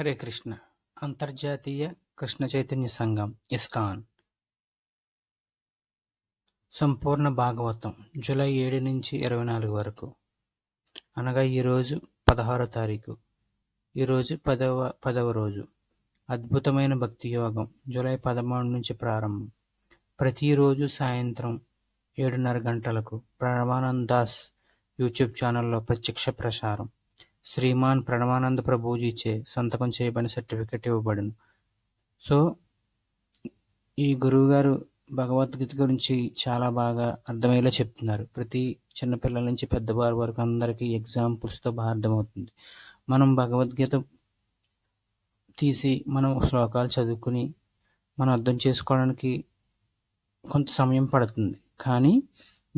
హరే కృష్ణ. అంతర్జాతీయ కృష్ణ చైతన్య సంఘం ఇస్కాన్. సంపూర్ణ భాగవతం జూలై ఏడు నుంచి ఇరవై నాలుగు వరకు. అనగా ఈరోజు పదహారో తారీఖు. ఈరోజు పదవ పదవ రోజు. అద్భుతమైన భక్తి యోగం జూలై పదమూడు నుంచి ప్రారంభం. ప్రతిరోజు సాయంత్రం ఏడున్నర గంటలకు ప్రమానంద్ దాస్ యూట్యూబ్ ఛానల్లో ప్రత్యక్ష ప్రసారం. శ్రీమాన్ ప్రణవానంద ప్రభుజీచే సంతకం చేయబడిన సర్టిఫికెట్ ఇవ్వబడును. సో ఈ గురువుగారు భగవద్గీత గురించి చాలా బాగా అర్థమయ్యేలా చెప్తున్నారు. ప్రతి చిన్నపిల్లల నుంచి పెద్దవారి వరకు అందరికీ ఎగ్జాంపుల్స్తో బాగా అర్థమవుతుంది. మనం భగవద్గీత తీసి మనం శ్లోకాలు చదువుకుని మనం అర్థం చేసుకోవడానికి కొంత సమయం పడుతుంది. కానీ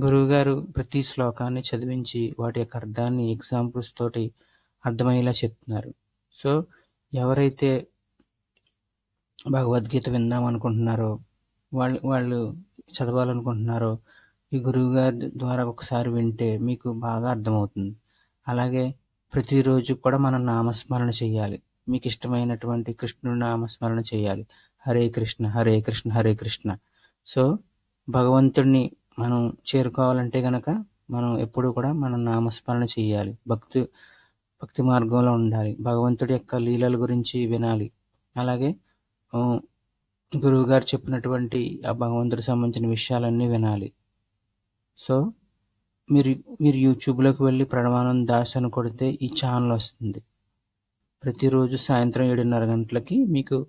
గురువుగారు ప్రతి శ్లోకాన్ని చదివించి వాటి యొక్క అర్థాన్ని ఎగ్జాంపుల్స్ తోటి అర్థమయ్యేలా చెప్తున్నారు. సో ఎవరైతే భగవద్గీత విందాం అనుకుంటున్నారో వాళ్ళు వాళ్ళు చదవాలనుకుంటున్నారో ఈ గురువు గారి ద్వారా ఒకసారి వింటే మీకు బాగా అర్థమవుతుంది. అలాగే ప్రతిరోజు కూడా మనం నామస్మరణ చేయాలి మీకు ఇష్టమైనటువంటి కృష్ణుడు నామస్మరణ చేయాలి హరే కృష్ణ హరే కృష్ణ హరే కృష్ణ. సో భగవంతుడిని మనం చేరుకోవాలంటే కనుక మనం ఎప్పుడు కూడా మనం నామస్మరణ చేయాలి భక్తు భక్తి మార్గంలో ఉండాలి. భగవంతుడి యొక్క లీలల గురించి వినాలి. అలాగే గురువు గారు చెప్పినటువంటి ఆ భగవంతుడికి సంబంధించిన విషయాలన్నీ వినాలి. సో మీరు మీరు యూట్యూబ్లోకి వెళ్ళి ప్రణవానంద్ దాస్ అని కొడితే ఈ ఛానల్ వస్తుంది. ప్రతిరోజు సాయంత్రం ఏడున్నర గంటలకి మీకు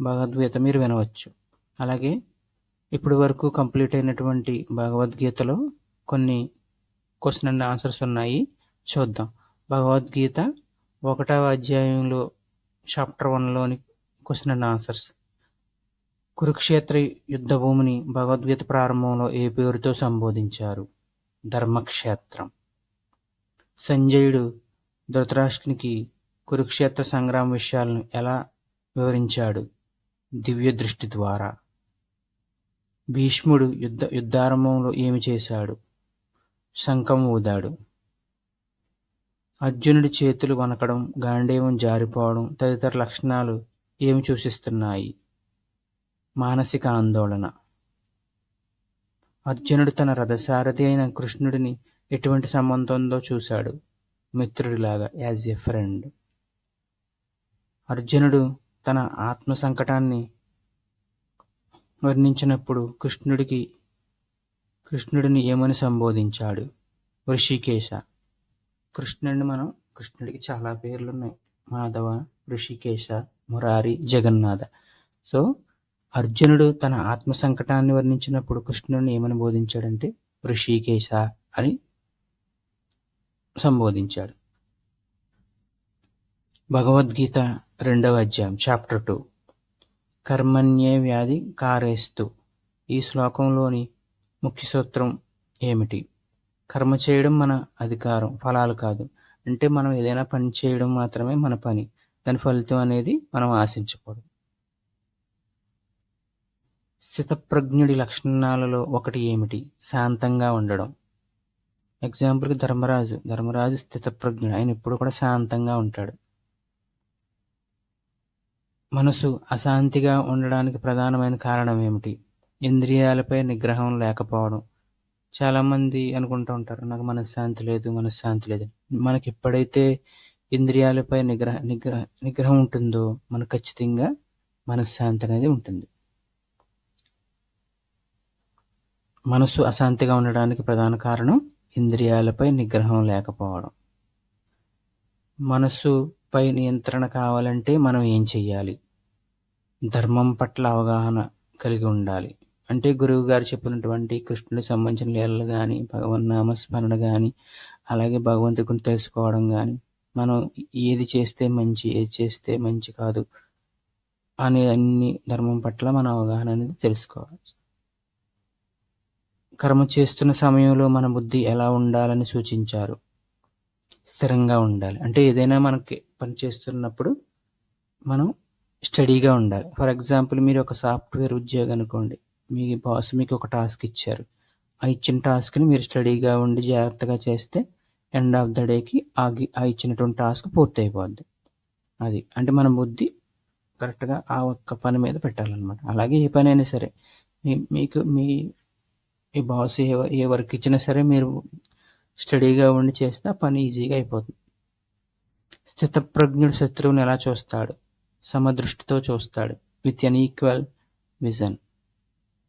భగవద్గీత మీరు వినవచ్చు. అలాగే ఇప్పటి వరకు కంప్లీట్ అయినటువంటి భగవద్గీతలో కొన్ని క్వశ్చన్ అండ్ ఆన్సర్స్ ఉన్నాయి. చూద్దాం. భగవద్గీత ఒకటవ అధ్యాయంలో చాప్టర్ వన్లోని క్వశ్చన్ అండ్ ఆన్సర్స్ కురుక్షేత్ర యుద్ధభూమిని భగవద్గీత ప్రారంభంలో ఏ పేరుతో సంబోధించారు? ధర్మక్షేత్రం. సంజయుడు ధృతరాష్ట్రునికి కురుక్షేత్ర సంగ్రామ విషయాలను ఎలా వివరించాడు? దివ్య దృష్టి ద్వారా. భీష్ముడు యుద్ధ యుద్ధారంభంలో ఏమి చేశాడు? శంఖం ఊదాడు. అర్జునుడి చేతులు వనకడం గాంధీవం జారిపోవడం తదితర లక్షణాలు ఏమి సూచిస్తున్నాయి? మానసిక ఆందోళన. అర్జునుడు తన రథసారథి అయిన కృష్ణుడిని ఎటువంటి సంబంధంతో చూశాడు? మిత్రుడిలాగా యాజ్ ఎ ఫ్రెండ్ అర్జునుడు తన ఆత్మ సంకటాన్ని వర్ణించినప్పుడు కృష్ణుడికి కృష్ణుడిని ఏమని సంబోధించాడు? ఋషికేశ. కృష్ణుడిని మనం కృష్ణుడికి చాలా పేర్లు ఉన్నాయి మాధవ ఋషికేశ మురారి జగన్నాథ. సో అర్జునుడు తన ఆత్మ సంకటాన్ని వర్ణించినప్పుడు కృష్ణుడిని ఏమని బోధించాడంటే ఋషికేశ అని సంబోధించాడు. భగవద్గీత రెండవ అధ్యాయం చాప్టర్ టూ. కర్మణ్యే వ్యాధి కారేస్తు. ఈ శ్లోకంలోని ముఖ్య సూత్రం ఏమిటి? కర్మ చేయడం మన అధికారం ఫలాలు కాదు. అంటే మనం ఏదైనా పని చేయడం మాత్రమే మన పని. దాని ఫలితం అనేది మనం ఆశించకూడదు. స్థితప్రజ్ఞుడి లక్షణాలలో ఒకటి ఏమిటి? శాంతంగా ఉండడం. ఎగ్జాంపుల్కి ధర్మరాజు. ధర్మరాజు స్థితప్రజ్ఞుడు. ఆయన ఎప్పుడు కూడా శాంతంగా ఉంటాడు. మనసు అశాంతిగా ఉండడానికి ప్రధానమైన కారణం ఏమిటి? ఇంద్రియాలపై నిగ్రహం లేకపోవడం. చాలామంది అనుకుంటూ ఉంటారు నాకు మనశ్శాంతి లేదు మనశ్శాంతి లేదు. మనకి ఎప్పుడైతే ఇంద్రియాలపై నిగ్రహ నిగ్రహ నిగ్రహం ఉంటుందో మనకు ఖచ్చితంగా మనశ్శాంతి అనేది ఉంటుంది. మనసు అశాంతిగా ఉండడానికి ప్రధాన కారణం ఇంద్రియాలపై నిగ్రహం లేకపోవడం. మనసుపై నియంత్రణ కావాలంటే మనం ఏం చెయ్యాలి? ధర్మం పట్ల అవగాహన కలిగి ఉండాలి. అంటే గురువు గారు చెప్పినటువంటి కృష్ణుడికి సంబంధించిన లీలలు కానీ భగవన్ నామస్మరణ కానీ అలాగే భగవంతు గురించి తెలుసుకోవడం కానీ మనం ఏది చేస్తే మంచి ఏది చేస్తే మంచి కాదు అనే అన్ని ధర్మం పట్ల మన అవగాహన అనేది తెలుసుకోవాలి. కర్మ చేస్తున్న సమయంలో మన బుద్ధి ఎలా ఉండాలని సూచించారు? స్థిరంగా ఉండాలి. అంటే ఏదైనా మనకి పని చేస్తున్నప్పుడు మనం స్టడీగా ఉండాలి. ఫర్ ఎగ్జాంపుల్ మీరు ఒక సాఫ్ట్వేర్ ఉద్యోగం అనుకోండి. మీ బాస్ మీకు ఒక టాస్క్ ఇచ్చారు. ఆ ఇచ్చిన టాస్క్ని మీరు స్టడీగా ఉండి జాగ్రత్తగా చేస్తే ఎండ్ ఆఫ్ ద డేకి ఆ ఆ ఇచ్చినటువంటి టాస్క్ పూర్తి అయిపోద్ది అది అంటే మన బుద్ధి కరెక్ట్గా ఆ ఒక్క పని మీద పెట్టాలన్నమాట. అలాగే ఏ పని అయినా సరే మీ మీకు మీ ఈ బాస్ ఏ ఏ వర్క్ ఇచ్చినా సరే మీరు స్టడీగా ఉండి చేస్తే ఆ పని ఈజీగా అయిపోతుంది. స్థితప్రజ్ఞుడు శత్రువుని ఎలా చూస్తాడు? సమదృష్టితో చూస్తాడు. విత్ అన్ ఈక్వల్ విజన్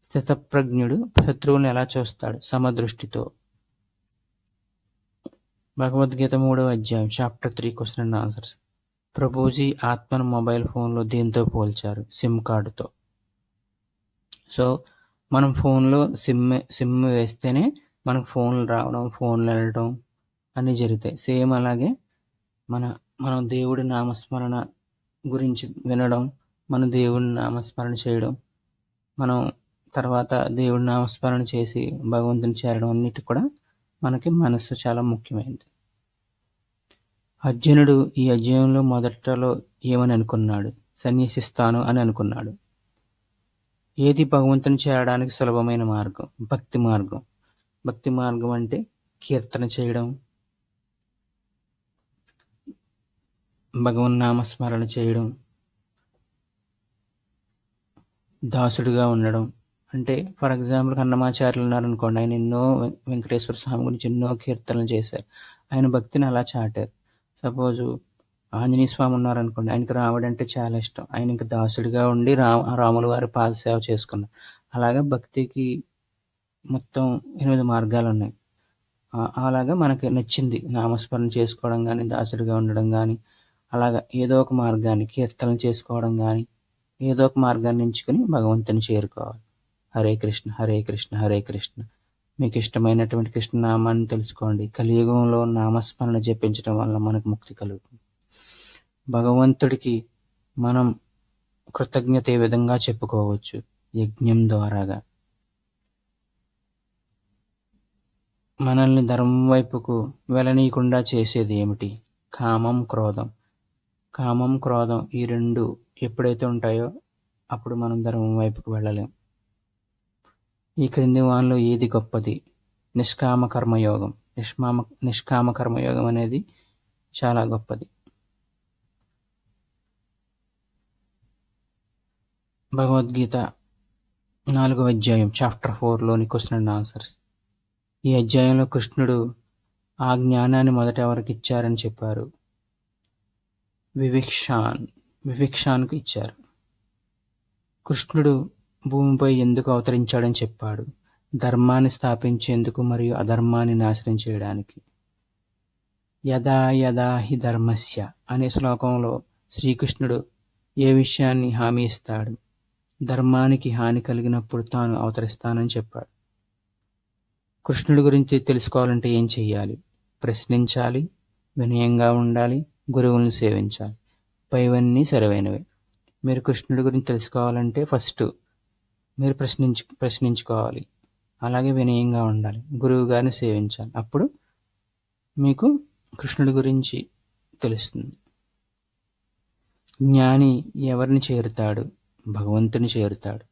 స్థితప్రజ్ఞుడు శత్రువుని ఎలా చూస్తాడు? సమదృష్టితో. భగవద్గీత మూడవ అధ్యాయం chapter three question and answers Prabhuji ఆత్మను మొబైల్ ఫోన్లో దీంతో పోల్చారు సిమ్ కార్డుతో. సో మనం ఫోన్లో సిమ్ సిమ్ వేస్తేనే మనకు ఫోన్లు రావడం ఫోన్లు వెళ్ళడం అన్నీ జరుగుతాయి. సేమ్ అలాగే మన మనం దేవుడి నామస్మరణ గురించి వినడం మన దేవుడి నామస్మరణ చేయడం మనం తర్వాత దేవుడి నామస్మరణ చేసి భగవంతుని చేరడం అన్నిటి కూడా మనకి మనస్సు చాలా ముఖ్యమైనది. అర్జునుడు ఈ అధ్యయంలో మొదటలో ఏమని అనుకున్నాడు? సన్యసిస్తాను అని అనుకున్నాడు. ఏది భగవంతుని చేరడానికి సులభమైన మార్గం? భక్తి మార్గం. భక్తి మార్గం అంటే కీర్తన చేయడం భగవన్ నామస్మరణ చేయడం దాసుడిగా ఉండడం అంటే ఫర్ ఎగ్జాంపుల్ అన్నమాచార్యులు ఉన్నారనుకోండి ఆయన ఎన్నో వెం- వెంకటేశ్వర స్వామి గురించి ఎన్నో కీర్తనలు చేశారు. ఆయన భక్తిని అలా చాటారు. సపోజు ఆంజనేయ స్వామి ఉన్నారనుకోండి ఆయనకి రాముడు అంటే చాలా ఇష్టం. ఆయన ఇంకా దాసుడిగా ఉండి రా రాముల వారి పాద సేవ చేసుకున్నారు. అలాగా భక్తికి మొత్తం ఎనిమిది మార్గాలు ఉన్నాయి. అలాగా మనకి నచ్చింది. నామస్మరణ చేసుకోవడం కానీ దాసుడిగా ఉండడం కానీ అలాగా ఏదో ఒక మార్గాన్ని కీర్తనలు చేసుకోవడం కానీ ఏదో ఒక మార్గాన్ని ఎంచుకుని భగవంతుని చేరుకోవాలి. హరే కృష్ణ హరే కృష్ణ హరే కృష్ణ. మీకు ఇష్టమైనటువంటి కృష్ణనామాన్ని తెలుసుకోండి. కలియుగంలో నామస్మరణ జపించడం వల్ల మనకు ముక్తి కలుగుతుంది. భగవంతుడికి మనం కృతజ్ఞత ఏ విధంగా చెప్పుకోవచ్చు? యజ్ఞం ద్వారాగా. మనల్ని ధర్మం వైపుకు వెళ్ళనీయకుండా చేసేది ఏమిటి? కామం క్రోధం. కామం క్రోధం ఈ రెండు ఎప్పుడైతే ఉంటాయో అప్పుడు మనం ధర్మం వైపుకు వెళ్ళలేం. ఈ క్రింది వానిలో ఏది గొప్పది? నిష్కామ కర్మయోగం నిష్మామ నిష్కామ కర్మయోగం అనేది చాలా గొప్పది. భగవద్గీత నాలుగో అధ్యాయం చాప్టర్ ఫోర్లోని క్వశ్చన్ అండ్ ఆన్సర్స్. ఈ అధ్యాయంలో కృష్ణుడు ఆ జ్ఞానాన్ని మొదట ఎవరికి ఇచ్చారని చెప్పారు? వివిక్షాన్. వివిక్షాన్కు ఇచ్చారు. కృష్ణుడు భూమిపై ఎందుకు అవతరించాడని చెప్పాడు. ధర్మాన్ని స్థాపించేందుకు మరియు అధర్మాన్ని నాశనం చేయడానికి. యదా యదా హి ధర్మస్య అనే శ్లోకంలో శ్రీకృష్ణుడు ఏ విషయాన్ని హామీ ఇస్తాడు? ధర్మానికి హాని కలిగినప్పుడు తాను అవతరిస్తానని చెప్పాడు. కృష్ణుడి గురించి తెలుసుకోవాలంటే ఏం చెయ్యాలి? ప్రశ్నించాలి వినయంగా ఉండాలి గురువులను సేవించాలి. పైవన్నీ సరైనవే. మీరు కృష్ణుడి గురించి తెలుసుకోవాలంటే ఫస్ట్ మీరు ప్రశ్నించు ప్రశ్నించుకోవాలి. అలాగే వినయంగా ఉండాలి. గురువు గారిని సేవించాలి. అప్పుడు మీకు కృష్ణుడి గురించి తెలుస్తుంది. జ్ఞాని ఎవరిని చేరుతాడు? భగవంతుని చేరుతాడు.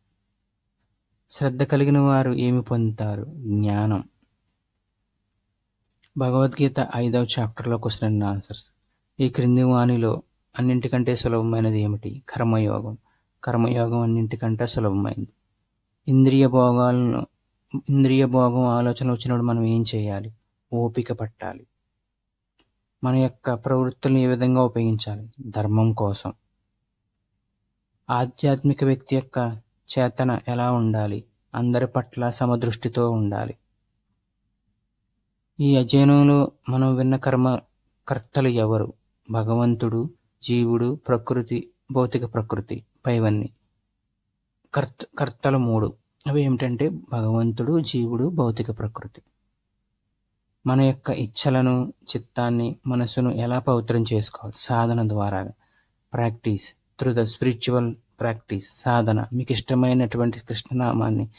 శ్రద్ధ కలిగిన వారు ఏమి పొందుతారు? జ్ఞానం. భగవద్గీత ఐదవ చాప్టర్లో క్వశ్చన్ అండ్ ఆన్సర్స్ ఈ క్రింది వాణిలో అన్నింటికంటే సులభమైనది ఏమిటి? కర్మయోగం. కర్మయోగం అన్నింటికంటే సులభమైంది. ఇంద్రియ భోగాలను ఇంద్రియ భోగం ఆలోచన వచ్చినప్పుడు మనం ఏం చేయాలి? ఓపిక పట్టాలి. మన యొక్క ప్రవృత్తులను ఏ విధంగా ఉపయోగించాలి? ధర్మం కోసం. ఆధ్యాత్మిక వ్యక్తి యొక్క చేతన ఎలా ఉండాలి? అందరి పట్ల సమదృష్టితో ఉండాలి. ఈ అధ్యయనంలో మనం విన్న కర్మ కర్తలు ఎవరు? భగవంతుడు జీవుడు ప్రకృతి భౌతిక ప్రకృతి పైవన్నీ. కర్త కర్తలు మూడు. అవి ఏమిటంటే భగవంతుడు జీవుడు భౌతిక ప్రకృతి. మన యొక్క ఇచ్చలను చిత్తాన్ని మనసును ఎలా పవిత్రం చేసుకోవాలి? సాధన ద్వారా practice. Through the spiritual practice. సాధన. మీకు ఇష్టమైనటువంటి కృష్ణనామాన్ని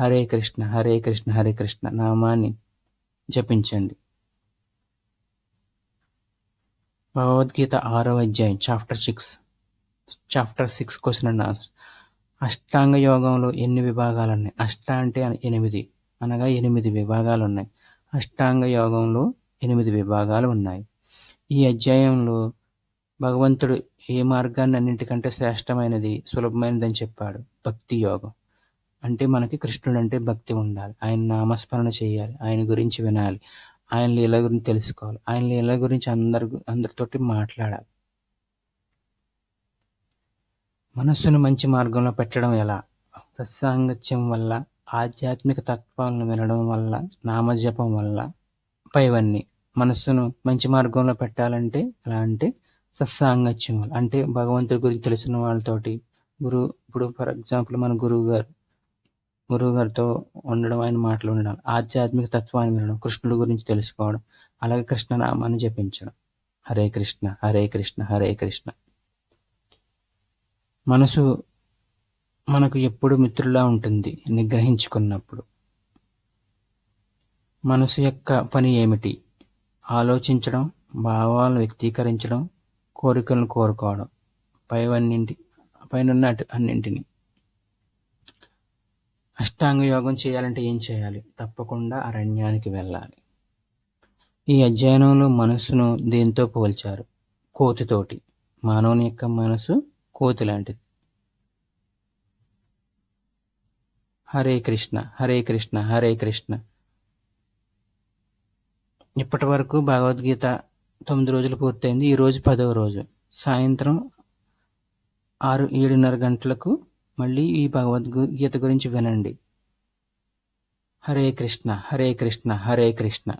హరే కృష్ణ హరే కృష్ణ హరే కృష్ణ నామాన్ని జపించండి. భగవద్గీత ఆరో అధ్యాయం chapter six. Chapter six question and answer. అష్టాంగ యోగంలో ఎన్ని విభాగాలు ఉన్నాయి అష్ట అంటే ఎనిమిది. అనగా ఎనిమిది విభాగాలు ఉన్నాయి అష్టాంగ యోగంలో ఎనిమిది విభాగాలు ఉన్నాయి. ఈ అధ్యాయంలో భగవంతుడు ఏ మార్గాన్ని అన్నింటికంటే శ్రేష్టమైనది సులభమైనదని చెప్పాడు? భక్తి యోగం. అంటే మనకి కృష్ణుడు అంటే భక్తి ఉండాలి. ఆయన నామస్మరణ చేయాలి. ఆయన గురించి వినాలి. ఆయన లీల గురించి తెలుసుకోవాలి. ఆయన లీల గురించి అందరి అందరితోటి మాట్లాడాలి. మనస్సును మంచి మార్గంలో పెట్టడం ఎలా? సత్సాంగత్యం వల్ల ఆధ్యాత్మిక తత్వాలను వినడం వల్ల నామజపం వల్ల? పైవన్నీ. మనస్సును మంచి మార్గంలో పెట్టాలంటే ఎలా అంటే సత్సాంగత్యం వల్ల. అంటే భగవంతుడి గురించి తెలిసిన వాళ్ళతోటి. గురు ఇప్పుడు ఫర్ ఎగ్జాంపుల్ మన గురువు గారు గురువు గారితో ఉండడం ఆయన మాటలు ఉండడం ఆధ్యాత్మిక తత్వాన్ని వినడం కృష్ణుడి గురించి తెలుసుకోవడం అలాగే కృష్ణనామాన్ని జపించడం. హరే కృష్ణ హరే కృష్ణ హరే కృష్ణ. మనసు మనకు ఎప్పుడు మిత్రులా ఉంటుంది నిగ్రహించుకున్నప్పుడు. మనసు యొక్క పని ఏమిటి? ఆలోచించడం భావాలను వ్యక్తీకరించడం కోరికలను కోరుకోవడం. పైవన్నింటి పైనున్న అన్నింటిని. అష్టాంగ యోగం చేయాలంటే ఏం చేయాలి? తప్పకుండా అరణ్యానికి వెళ్ళాలి. ఈ అధ్యయనంలో మనసును దేంతో పోల్చారు? కోతితోటి. మానవుని యొక్క మనసు కోతి లాంటిది హరే కృష్ణ హరే కృష్ణ హరే కృష్ణ. ఇప్పటి వరకు భగవద్గీత తొమ్మిది రోజులు పూర్తయింది. ఈరోజు పదవ రోజు. సాయంత్రం ఆరు ఏడున్నర గంటలకు మళ్ళీ ఈ భగవద్గీత గురించి వినండి. హరే కృష్ణ హరే కృష్ణ హరే కృష్ణ.